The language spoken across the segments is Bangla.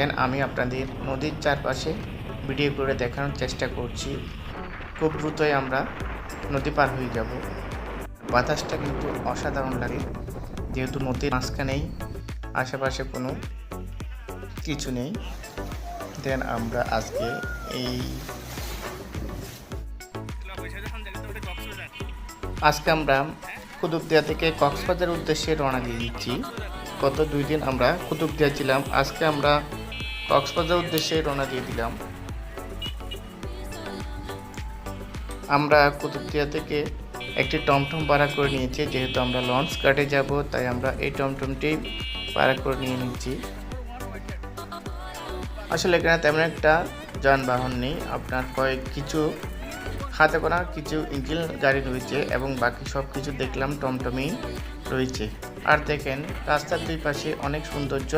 দেন আমি আপনাদের নদীর চারপাশে ভিডিও করে দেখানোর চেষ্টা করছি। খুব দ্রুতই আমরা নদী পার হয়ে যাব। বাতাসটা কিন্তু অসাধারণ লাগে। যেহেতু নদীর মাঝখানেই আশেপাশে কোনো কিছু নেই। দেন আমরা আজকে এই আজকে আমরা কুতুবদিয়া থেকে কক্সবাজারের উদ্দেশ্যে রওনা দিয়ে দিচ্ছি। গত দুই দিন আমরা কুতুবদিয়া ছিলাম। আজকে আমরা কক্সবাজার উদ্দেশ্যে রওনা দিয়ে দিলাম। আমরা কুতুবদিয়া থেকে একটি টমটম ভাড়া করে নিয়েছি, যেহেতু আমরা লঞ্চ ঘাটে যাব, তাই আমরা এই টমটমটি ভাড়া করে নিয়ে নিচ্ছি। আসলে এখানে তেমন একটা যানবাহন নেই, আপনার কয়েক কিছু হাতে করা কিছু ইঞ্জিন গাড়ি রয়েছে এবং বাকি সব কিছু দেখলাম টমটমেই রয়েছে। আর দেখেন, রাস্তার দুই পাশে অনেক সৌন্দর্য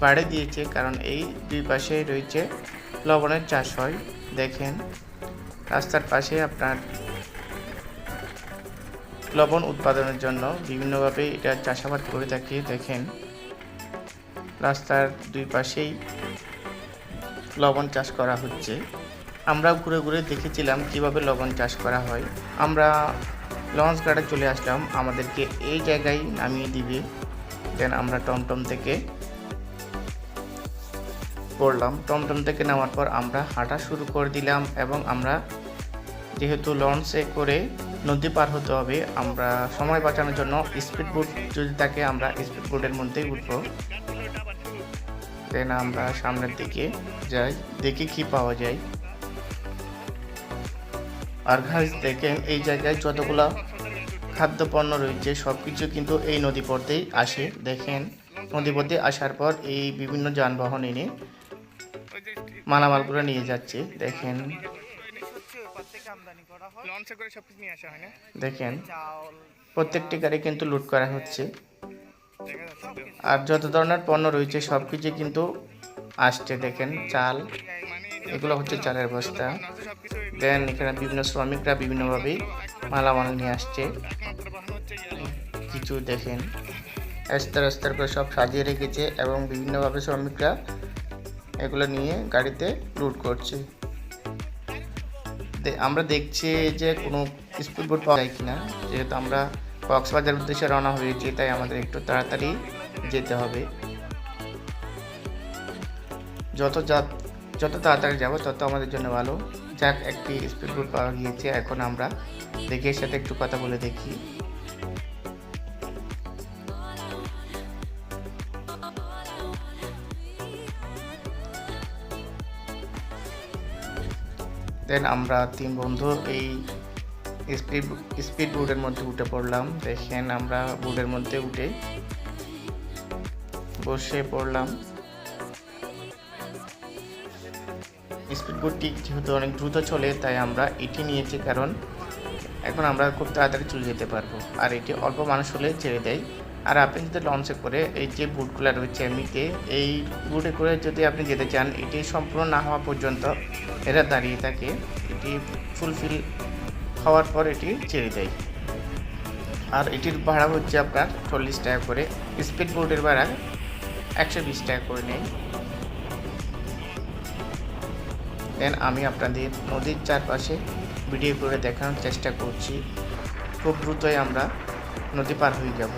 বাড়ে দিয়েছে, কারণ এই দুই পাশে রয়েছে লবণের চাষ হয়। দেখেন, রাস্তার পাশে আপনার লবণ উৎপাদনের জন্য বিভিন্নভাবে এটা চাষাবাদ করে থাকে। দেখেন, রাস্তার দুই পাশেই লবণ চাষ করা হচ্ছে। আমরা ঘুরে ঘুরে দেখেছিলাম কীভাবে লবণ চাষ করা হয়। আমরা লঞ্চ ঘাটে চলে আসলাম, আমাদেরকে এই জায়গায় নামিয়ে দিবে। দেন আমরা টমটম থেকে করলাম। টমটম থেকে নামার পর আমরা হাঁটা শুরু করে দিলাম এবং আমরা যেহেতু লঞ্চে করে নদী পার হতে হবে, আমরা সময় বাঁচানোর জন্য স্পিড বোট যদি থাকে আমরা স্পিড বোটের মধ্যেই উঠবো। দেন আমরা সামনের দিকে যাই, দেখি কি পাওয়া যায়। আর ঘাস দেখেন এই জায়গায় যতগুলো খাদ্যপণ্য রয়েছে সব কিছু কিন্তু এই নদী পথেই আসে। দেখেন নদী পথে আসার পর এই বিভিন্ন যানবাহন এনে মালামালগুলো নিয়ে যাচ্ছে দেখেন। দেখেন প্রত্যেকটি গাড়ি কিন্তু লুট করা হচ্ছে। আর যত ধরনের পণ্য রয়েছে সব কিছু কিন্তু আসছে দেখেন চাল। এগুলো হচ্ছে চালের বস্তা। দেন এখানে বিভিন্ন শ্রমিকরা বিভিন্নভাবেই মালামাল নিয়ে আসছে। কিছু দেখেন স্তর স্তর করে সব সাজিয়ে রেখেছে এবং বিভিন্নভাবে শ্রমিকরা এগুলো নিয়ে গাড়িতে লুট করছে। আমরা দেখছি যে কোনো স্পিড বোট পাওয়া যায় কিনা। যেহেতু আমরা কক্সবাজার উদ্দেশ্যে রওনা হয়েছি, তাই আমাদের একটু তাড়াতাড়ি যেতে হবে। যত যা যত তাড়াতাড়ি যাব, তত আমাদের জন্য ভালো। যাক, একটি স্পিড বোট পাওয়া গিয়েছে। এখন আমরা দেখে, এর সাথে একটু কথা বলে দেখি। দেন আমরা তিন বন্ধু এই স্পিড স্পিড বোর্ডের মধ্যে উঠে পড়লাম। দেখেন আমরা বোর্ডের মধ্যে উঠে বসে পড়লাম। স্পিড বোটটি যেহেতু অনেক দ্রুত চলে, তাই আমরা এটি নিয়েছি কারণ এখন আমরা খুব তাড়াতাড়ি চলে যেতে পারব। আর এটি অল্প মানুষ হলে ছেড়ে দেয়। আর আপনি যদি লঞ্চে করে এই যে বুটগুলো রয়েছে এমনিতে এই বুটে করে যদি আপনি যেতে চান, এটি সম্পূর্ণ না হওয়া পর্যন্ত এরা দাঁড়িয়ে থাকে। এটি ফুলফিল হওয়ার পর এটি ছেড়ে দেয়। আর এটির ভাড়া হচ্ছে আপনার চল্লিশ টাকা করে। স্পিড বোটের ভাড়া একশো বিশ টাকা করে নেয়। দেন আমি আপনাদের নদীর চারপাশে ভিডিও করে দেখানোর চেষ্টা করছি। খুব দ্রুতই আমরা নদী পার হয়ে যাব।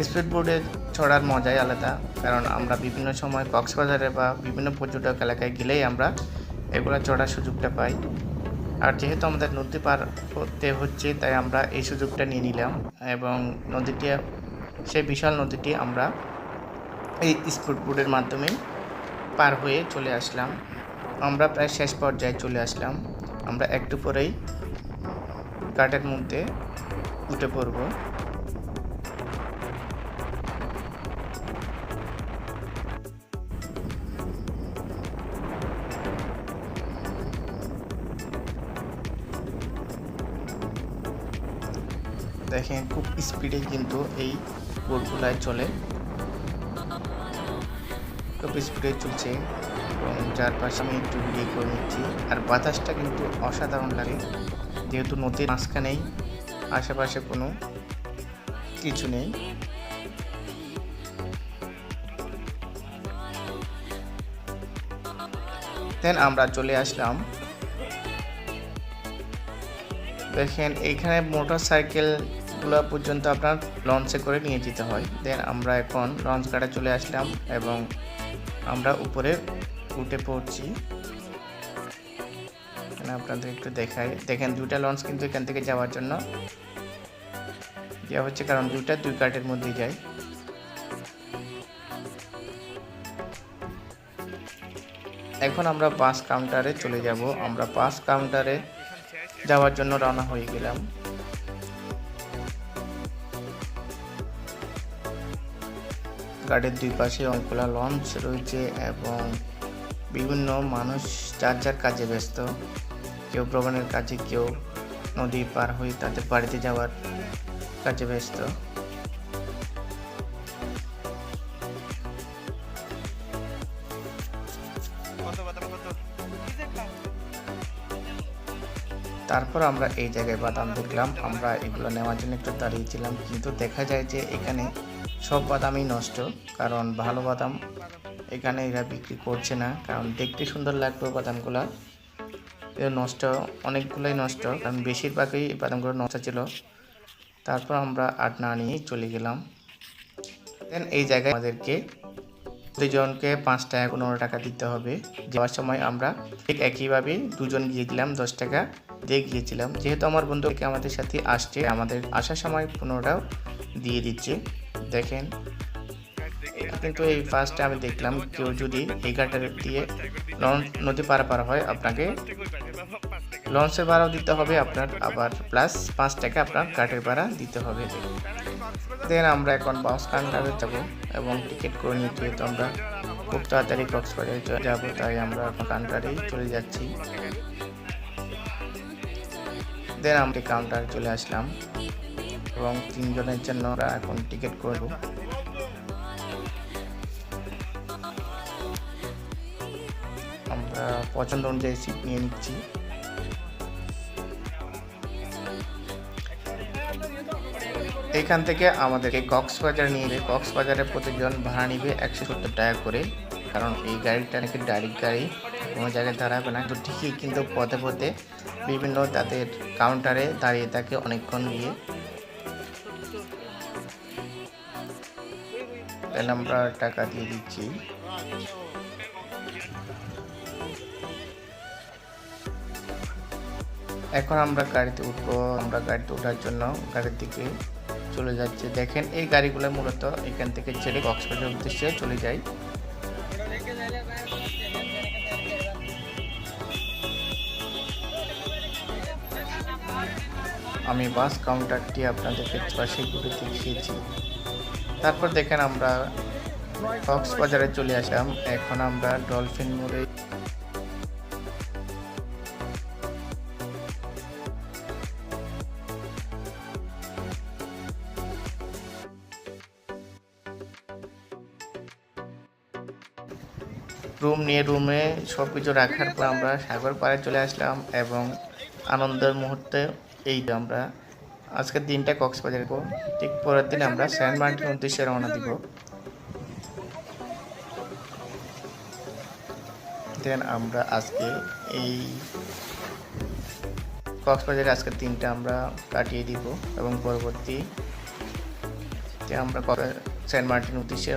স্পিড বোর্ডে চড়ার মজাই আলাদা, কারণ আমরা বিভিন্ন সময় কক্সবাজারে বা বিভিন্ন পর্যটক এলাকায় গেলেই আমরা এগুলো চড়ার সুযোগটা পাই। আর যেহেতু আমাদের নদী পার করতে হচ্ছে, তাই আমরা এই সুযোগটা নিয়ে নিলাম এবং নদীটি, সেই বিশাল নদীটি আমরা এই স্পিড বোর্ডের মাধ্যমে পার হয়ে চলে আসলাম। আমরা প্রায় শেষ পর্যায়ে চলে আসলাম। আমরা একটু পরেই ঘাটের মধ্যে উঠে পড়ব। দেখেন খুব স্পিডে কিন্তু এই বোটগুলায় চলে। খুব স্পিডে চলছে এবং চারপাশে আমি একটু ভিডিও করে নিচ্ছি। আর বাতাসটা কিন্তু অসাধারণ লাগে, যেহেতু নদীর মাঝখানেই আশেপাশে কোনো কিছু নেই। দেন আমরা চলে আসলাম। দেখেন এইখানে মোটর সাইকেলগুলো পর্যন্ত আপনার লঞ্চে করে নিয়ে যেতে হয়। দেন আমরা এখন লঞ্চ ঘাটে চলে আসলাম এবং আমরা উপরে উঠে পড়ছি। এখানে আপনাদের একটু দেখাই। দেখেন দুইটা লঞ্চ কিন্তু এখান থেকে যাওয়ার জন্য। দেওয়া হচ্ছে কারণ দুইটা দুই কার্টের মধ্যে যায়। এখন আমরা বাস কাউন্টারে চলে যাব। আমরা বাস কাউন্টারে যাওয়ার জন্য রওনা হয়ে গেলাম। গাড়ির দুই পাশে অনেকগুলো লঞ্চ রয়েছে এবং বিভিন্ন মানুষ যার যার কাজে ব্যস্ত। কেউ ভ্রমণের কাজে কেউ নদী পার হয়ে তাদের বাড়িতে যাওয়ার কাজে ব্যস্ত। তারপর আমরা এই জায়গায় বাদাম দেখলাম। আমরা এগুলো নেওয়ার জন্য একটু দাঁড়িয়েছিলাম কিন্তু দেখা যায় যে এখানে সব বাদামই নষ্ট, কারণ ভালো বাদাম এখানে এরা বিক্রি করছে না, কারণ দেখতে সুন্দর লাগবে বাদামগুলো। এ নষ্ট, অনেকগুলোই নষ্ট, কারণ বেশিরভাগই এই বাদামগুলো নষ্ট ছিল। তারপর আমরা আর না নিয়েই চলে গেলাম। দেন এই জায়গায় আমাদেরকে দুজনকে পাঁচ টাকা পনেরো টাকা দিতে হবে। যাওয়ার সময় আমরা ঠিক একইভাবে দুজন গিয়েছিলাম, দশ টাকা দিয়ে গিয়েছিলাম। যেহেতু আমার বন্ধুকে আমাদের সাথে আসছে, আমাদের আসার সময় পনেরোটাও দিয়ে দিচ্ছে। দেখেন। কিন্তু এই ফার্স্টে আমি দেখলাম কেউ যদি এই গাড়িটা দিয়ে লঞ্চ নদী পার পার হয়, আপনাকে লঞ্চের ভাড়াও দিতে হবে, আপনার আবার প্লাস পাঁচ টাকা আপনার গাড়ির ভাড়া দিতে হবে। দেন আমরা এখন বাস কাউন্টারে যাব এবং টিকিট করে নিয়ে যেহেতু আমরা খুব তাড়াতাড়ি কক্সবাজারে যাব, তাই আমরা এখন কাউন্টারেই চলে যাচ্ছি। দেন আমরা কাউন্টারে চলে আসলাম। এবং তিনজনের জন্য আমরা এখন টিকিট করব। আমরা পছন্দ অনুযায়ী সিট নিয়ে নিচ্ছি। এখান থেকে আমাদেরকে কক্সবাজার নিয়ে যাবে। কক্সবাজারে প্রতিজন ভাড়া নিবে একশো সত্তর টাকা করে। কারণ এই গাড়িটা নাকি ডাইরেক্ট গাড়ি, কোনো জায়গায় দাঁড়াবে না। তো ঠিকই কিন্তু পথে পথে বিভিন্ন তাদের কাউন্টারে দাঁড়িয়ে থাকে অনেকক্ষণ গিয়ে। তাহলে আমরা টাকা দিয়ে দিচ্ছি। এখন আমরা গাড়িতে উঠবো, আমরা গাড়িতে ওঠার জন্য গাড়ির দিকে চলে যাচ্ছে। দেখেন, এই গাড়িগুলো মূলত এখান থেকে ছেড়ে কক্সবাজার উদ্দেশ্যে চলে যায়। আমি বাস কাউন্টারটি আপনাদেরকে পাশে ঘুরে দেখিয়েছি। তারপর দেখেন আমরা কক্সবাজারে চলে আসলাম। এখন আমরা ডলফিন মোড়ে রুম নিয়ে রুমে সব কিছু রাখার পর আমরা সাগর পাড়ে চলে আসলাম এবং আনন্দের মুহূর্তে এই আমরা আজকের দিনটা কক্সবাজারে ঠিক পরের দিন আমরা সেন্ট মার্টিন উদ্দেশ্যে রওনা দিব। দেন আমরা আজকে এই কক্সবাজারে আজকের দিনটা আমরা কাটিয়ে দিব এবং পরবর্তী আমরা সেন্ট মার্টিন উদ্দেশ্যে